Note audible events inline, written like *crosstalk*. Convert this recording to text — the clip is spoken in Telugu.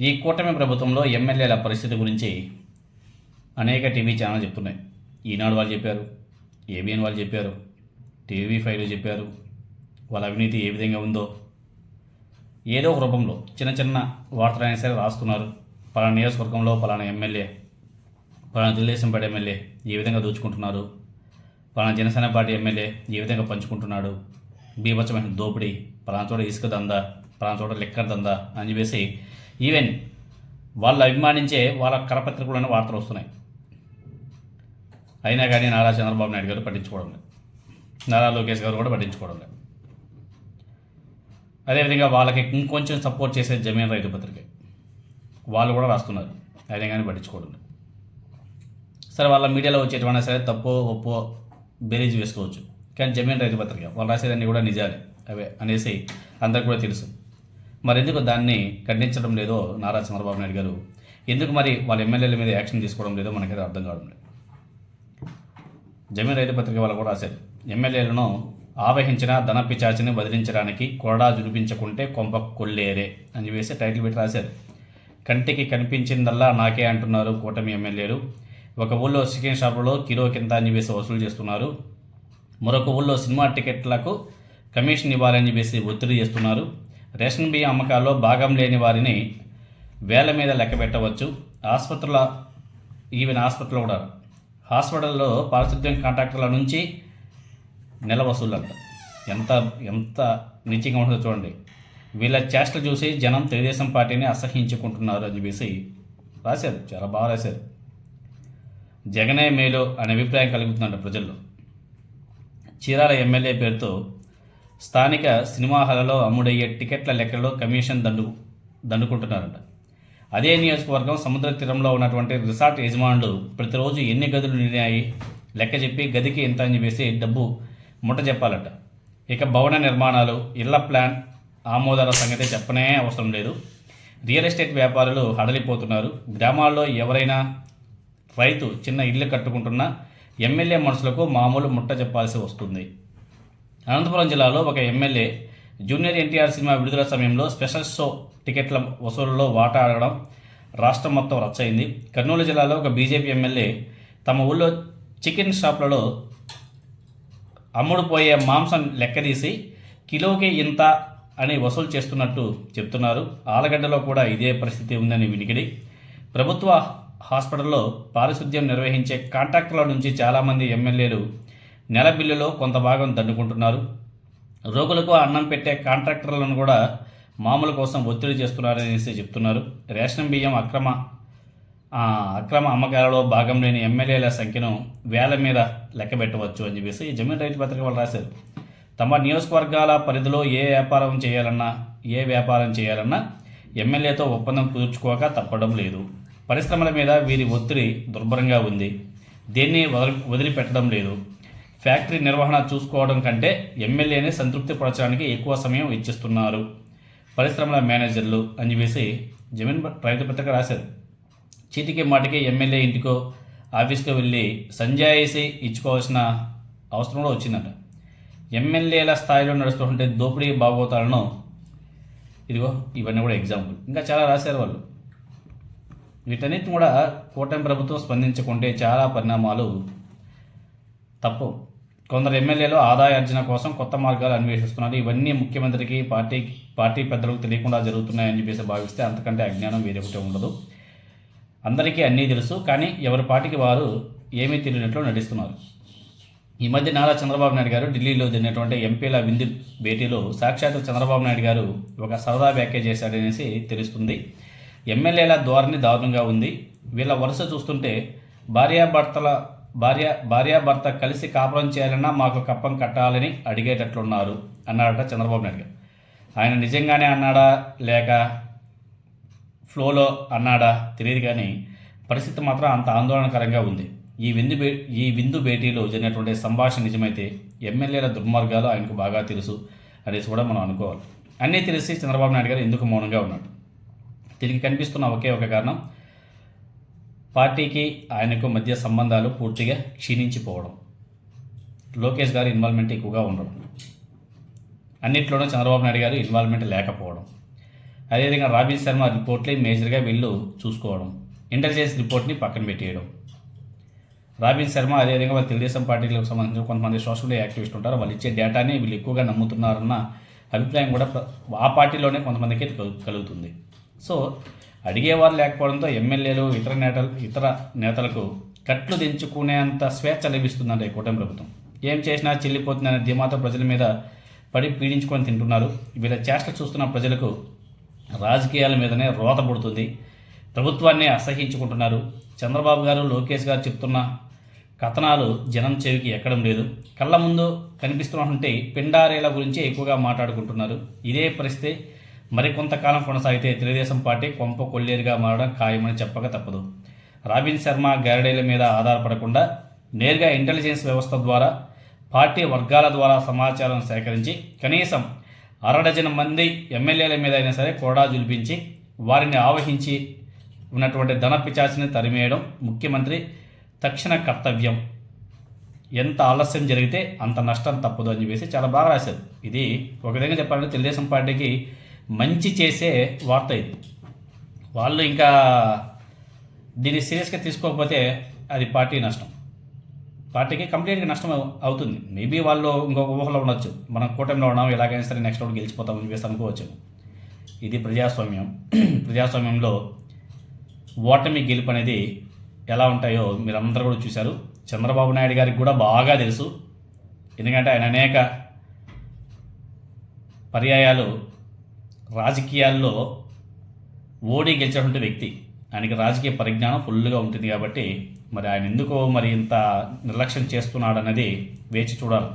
ఈ కూటమి ప్రభుత్వంలో ఎమ్మెల్యేల పరిస్థితి గురించి అనేక టీవీ ఛానల్ చెప్తున్నాయి. ఈనాడు వాళ్ళు చెప్పారు ఏబిఎన్ వాళ్ళు చెప్పారు టీవీ ఫైవ్లో చెప్పారు వాళ్ళ అవినీతి ఏ విధంగా ఉందో. ఏదో ఒక రూపంలో చిన్న చిన్న వార్తలైనా సరే రాస్తున్నారు. పలానా నియోజకవర్గంలో పలానా ఎమ్మెల్యే పలానా తెలుగుదేశం పార్టీ ఎమ్మెల్యే ఏ విధంగా దోచుకుంటున్నారు? పలానా జనసేన పార్టీ ఎమ్మెల్యే ఏ విధంగా పంచుకుంటున్నాడు? బీభత్సమైన దోపిడీ పలానా చోట ఇసుక దందా పలానా చోట లెక్కర్ దందా అని చెప్పేసి ఈవెన్ వాళ్ళు అభిమానించే వాళ్ళ కరపత్రికలోనే వార్తలు వస్తున్నాయి. అయినా కానీ నారా చంద్రబాబు నాయుడు గారు పట్టించుకోవడం లేదు. నారా లోకేష్ గారు కూడా పట్టించుకోవడం లేదు. అదేవిధంగా వాళ్ళకి ఇంకొంచెం సపోర్ట్ చేసే జమీన్ రైతు పత్రిక వాళ్ళు కూడా రాస్తున్నారు. అయినా కానీ పట్టించుకోవడం లేదు. సరే వాళ్ళ మీడియాలో వచ్చేటువంటి సరే తప్పో ఒప్పో బేరీజ్ వేసుకోవచ్చు. కానీ జమీన్ రైతు పత్రిక వాళ్ళు రాసేదాన్ని కూడా నిజాలే. అవే అనేసి అందరికి కూడా తెలుసు. మరెందుకు దాన్ని ఖండించడం లేదో నారా చంద్రబాబు నాయుడు గారు? ఎందుకు మరి వాళ్ళ ఎమ్మెల్యేల మీద యాక్షన్ తీసుకోవడం లేదో మనకైతే అర్థం కావడం లేదు. జమీన్ రైతు పత్రిక వాళ్ళు కూడా రాశారు. ఎమ్మెల్యేలను ఆవహించిన ధన పిచాచిని వదిలించడానికి కొరడా జుడిపించకుంటే కొంప కొల్లేరే అని చెప్పేసి టైటిల్ పెట్టి రాశారు. కంటికి కనిపించిందల్లా నాకే అంటున్నారు కూటమి ఎమ్మెల్యేలు. ఒక ఊళ్ళో చికెన్ షాపులో కిలో కింద అని చెప్పేసి వసూలు చేస్తున్నారు. మరొక ఊళ్ళో సినిమా టికెట్లకు కమిషన్ ఇవ్వాలని చెప్పేసి ఒత్తిడి చేస్తున్నారు. రేషన్ బియ్యం అమ్మకాల్లో భాగం లేని వారిని వేల మీద లెక్క పెట్టవచ్చు. ఆసుపత్రుల ఈవెన్ ఆసుపత్రులు కూడా. హాస్పిటల్లో పారిశుద్ధ్యం కాంట్రాక్టర్ల నుంచి నెల వసూలు అంట ఎంత ఎంత నిత్యంగా ఉంటుందో చూడండి. వీళ్ళ చేష్టలు చూసి జనం తెలుగుదేశం పార్టీని అసహించుకుంటున్నారు అని చెప్పేసి రాశారు. చాలా బాగా రాశారు. జగనే మేలు అనే అభిప్రాయం కలుగుతుందంట ప్రజల్లో. చీరాల ఎమ్మెల్యే పేరుతో స్థానిక సినిమా హాలలో అమ్ముడయ్యే టికెట్ల లెక్కలో కమిషన్ దండు దండుకుంటున్నారట. అదే నియోజకవర్గం సముద్ర తీరంలో ఉన్నటువంటి రిసార్ట్ యజమానులు ప్రతిరోజు ఎన్ని గదులు నిండాయి లెక్క చెప్పి గదికి ఎంత అని చెప్పేసి డబ్బు ముట్ట చెప్పాలట. ఇక భవన నిర్మాణాలు ఇళ్ళ ప్లాన్ ఆమోదాల సంగతి చెప్పనే అవసరం లేదు. రియల్ ఎస్టేట్ వ్యాపారులు హడలిపోతున్నారు. గ్రామాల్లో ఎవరైనా రైతు చిన్న ఇల్లు కట్టుకుంటున్నా ఎమ్మెల్యే మనుషులకు మామూలు ముట్ట చెప్పాల్సి వస్తుంది. అనంతపురం జిల్లాలో ఒక ఎమ్మెల్యే జూనియర్ ఎన్టీఆర్ సినిమా విడుదల సమయంలో స్పెషల్ షో టికెట్ల వసూలులో వాటా అడగడం రాష్ట్రం మొత్తం రచ్చయింది. కర్నూలు జిల్లాలో ఒక బీజేపీ ఎమ్మెల్యే తమ ఊళ్ళో చికెన్ షాప్లలో అమ్ముడుపోయే మాంసం లెక్కదీసి కిలోకి ఇంత అని వసూలు చేస్తున్నట్టు చెప్తున్నారు. ఆలగడ్డలో కూడా ఇదే పరిస్థితి ఉందని వినికిడి. ప్రభుత్వ హాస్పిటల్లో పారిశుద్ధ్యం నిర్వహించే కాంట్రాక్టర్ల నుంచి చాలామంది ఎమ్మెల్యేలు నెల బిల్లులో కొంత భాగం దండుకుంటున్నారు. రోగులకు అన్నం పెట్టే కాంట్రాక్టర్లను కూడా మామూలు కోసం ఒత్తిడి చేస్తున్నారనేసి చెప్తున్నారు. రేషన్ బియ్యం అక్రమ అక్రమ అమ్మకాలలో భాగం లేని ఎమ్మెల్యేల సంఖ్యను వేల మీద లెక్క పెట్టవచ్చు అని చెప్పేసి జమీన్ రైతు పత్రిక వాళ్ళు రాశారు. తమ నియోజకవర్గాల పరిధిలో ఏ వ్యాపారం చేయాలన్నా ఏ వ్యాపారం చేయాలన్నా ఎమ్మెల్యేతో ఒప్పందం కుదుర్చుకోక తప్పడం లేదు. పరిశ్రమల మీద వీరి ఒత్తిడి దుర్భరంగా ఉంది. దేన్ని వదిలి వదిలిపెట్టడం లేదు. ఫ్యాక్టరీ నిర్వహణ చూసుకోవడం కంటే ఎమ్మెల్యేని సంతృప్తి పరచడానికి ఎక్కువ సమయం ఇచ్చిస్తున్నారు. పరిశ్రమల మేనేజర్లు అని చెప్పేసి జమీన్ రైతు పత్రిక రాశారు. చీటికి మాటికి ఎమ్మెల్యే ఇంటికో ఆఫీస్కో వెళ్ళి సంజాయిసి ఇచ్చుకోవాల్సిన అవసరం కూడా వచ్చిందట. ఎమ్మెల్యేల స్థాయిలో నడుస్తుంటే దోపిడీ బాగోతాలను ఇదిగో ఇవన్నీ కూడా ఎగ్జాంపుల్. ఇంకా చాలా రాశారు వాళ్ళు. వీటన్నిటిని కూడా కూటమి ప్రభుత్వం స్పందించకుంటే చాలా పరిణామాలు తప్పు కొందరు ఎమ్మెల్యేలు ఆదాయార్జన కోసం కొత్త మార్గాలు అన్వేషిస్తున్నారు. ఇవన్నీ ముఖ్యమంత్రికి పార్టీ పార్టీ పెద్దలకు తెలియకుండా జరుగుతున్నాయని చెప్పేసి భావిస్తే అంతకంటే అజ్ఞానం వేరే ఒకటి ఉండదు. అందరికీ అన్నీ తెలుసు కానీ ఎవరి పార్టీకి వారు ఏమీ తెలియనట్లు నటిస్తున్నారు. ఈ మధ్య నారా చంద్రబాబు నాయుడు గారు ఢిల్లీలో జరిగినటువంటి ఎంపీల విందు భేటీలో సాక్షాత్ చంద్రబాబు నాయుడు గారు ఒక సరదా వ్యాఖ్య చేశాడనేసి తెలుస్తుంది. ఎమ్మెల్యేల ధోరణి దారుణంగా ఉంది. వీళ్ళ వరుస చూస్తుంటే భార్యాభర్తల భార్య భార్యాభర్త కలిసి కాపురం చేయాలన్నా మాకు కప్పం కట్టాలని అడిగేటట్లున్నారు అన్నాడట చంద్రబాబు నాయుడు గారు. ఆయన నిజంగానే అన్నాడా లేక ఫ్లోలో అన్నాడా తెలియదు కానీ పరిస్థితి మాత్రం అంత ఆందోళనకరంగా ఉంది. ఈ విందు బే ఈ విందు భేటీలో జరిగినటువంటి సంభాషణ నిజమైతే ఎమ్మెల్యేల దుర్మార్గాలు ఆయనకు బాగా తెలుసు అనేసి కూడా మనం అనుకోవాలి. అన్నీ తెలిసి చంద్రబాబు నాయుడు గారు ఎందుకు మౌనంగా ఉన్నాడు? తిరిగి కనిపిస్తున్న ఒకే ఒక కారణం పార్టీకి ఆయనకు మధ్య సంబంధాలు పూర్తిగా క్షీణించిపోవడం. లోకేష్ గారి ఇన్వాల్వ్మెంట్ ఎక్కువగా ఉండడం. అన్నిట్లోనూ చంద్రబాబు నాయుడు గారు ఇన్వాల్వ్మెంట్ లేకపోవడం. అదేవిధంగా రాబిన్ శర్మ రిపోర్ట్లే మేజర్గా వీళ్ళు చూసుకోవడం. ఇంటెలిజెన్స్ రిపోర్ట్ని పక్కన పెట్టేయడం. రాబిన్ శర్మ అదేవిధంగా వాళ్ళ తెలుగుదేశం పార్టీలకు సంబంధించిన కొంతమంది సోషల్ మీడియా యాక్టివిస్ట్ ఉంటారు. వాళ్ళు ఇచ్చే డేటాని వీళ్ళు ఎక్కువగా నమ్ముతున్నారన్న అభిప్రాయం కూడా ఆ పార్టీలోనే కొంతమందికి కలు- కలుగుతుంది. సో అడిగేవారు లేకపోవడంతో ఎమ్మెల్యేలు ఇతర నేతలు ఇతర నేతలకు కట్లు దించుకునేంత స్వేచ్ఛ లభిస్తుందంటే ఈ కూటమి ప్రభుత్వం. ఏం చేసినా చెల్లిపోతుందనే ధీమాతో ప్రజల మీద పడి పీడించుకొని తింటున్నారు. వీళ్ళ చేష్టలు చూస్తున్న ప్రజలకు రాజకీయాల మీదనే రోత పుడుతుంది. ప్రభుత్వాన్ని అసహించుకుంటున్నారు. చంద్రబాబు గారు లోకేష్ గారు చెప్తున్న కథనాలు జనం చెవికి ఎక్కడం లేదు. కళ్ళ ముందు కనిపిస్తున్నటువంటి పిండారేల గురించి ఎక్కువగా మాట్లాడుకుంటున్నారు. ఇదే పరిస్థితి మరికొంతకాలం కొనసాగితే తెలుగుదేశం పార్టీ కొంప కొల్లేరుగా మారడం ఖాయమని చెప్పక తప్పదు. రాబిన్ శర్మ గ్యారడీల మీద ఆధారపడకుండా నేరుగా ఇంటెలిజెన్స్ వ్యవస్థ ద్వారా పార్టీ వర్గాల ద్వారా సమాచారం సేకరించి కనీసం అరడజన మంది ఎమ్మెల్యేల మీద అయినా సరే కోడా జులిపించి వారిని ఆవహించి ఉన్నటువంటి ధన పిచాచిని తరిమేయడం ముఖ్యమంత్రి తక్షణ కర్తవ్యం. ఎంత ఆలస్యం జరిగితే అంత నష్టం తప్పదు అని చెప్పేసి చాలా బాగా రాశారు. ఇది ఒక విధంగా చెప్పాలంటే తెలుగుదేశం పార్టీకి మంచి చేసే వార్త ఇది. వాళ్ళు ఇంకా దీన్ని సీరియస్గా తీసుకోకపోతే అది పార్టీ నష్టం. పార్టీకి కంప్లీట్గా నష్టం అవుతుంది. మేబీ వాళ్ళు ఇంకొక ఊహలో ఉండొచ్చు. మనం కూటమిలో ఉన్నాం ఎలాగైనా సరే నెక్స్ట్ రౌండ్ గెలిచిపోతాం అని చెప్పేసి అనుకోవచ్చు. ఇది ప్రజాస్వామ్యం. *clears throat* ప్రజాస్వామ్యంలో ఓటమి గెలుపు అనేది ఎలా ఉంటాయో మీరందరూ కూడా చూశారు. చంద్రబాబు నాయుడు గారికి కూడా బాగా తెలుసు. ఎందుకంటే ఆయన అనేక పర్యాయాలు రాజకీయాల్లో ఓడి గెలిచినటువంటి వ్యక్తి. ఆయనకి రాజకీయ పరిజ్ఞానం ఫుల్గా ఉంటుంది కాబట్టి మరి ఆయన ఎందుకో మరి ఇంత నిర్లక్ష్యం చేస్తున్నాడు అనేది వేచి చూడాలి.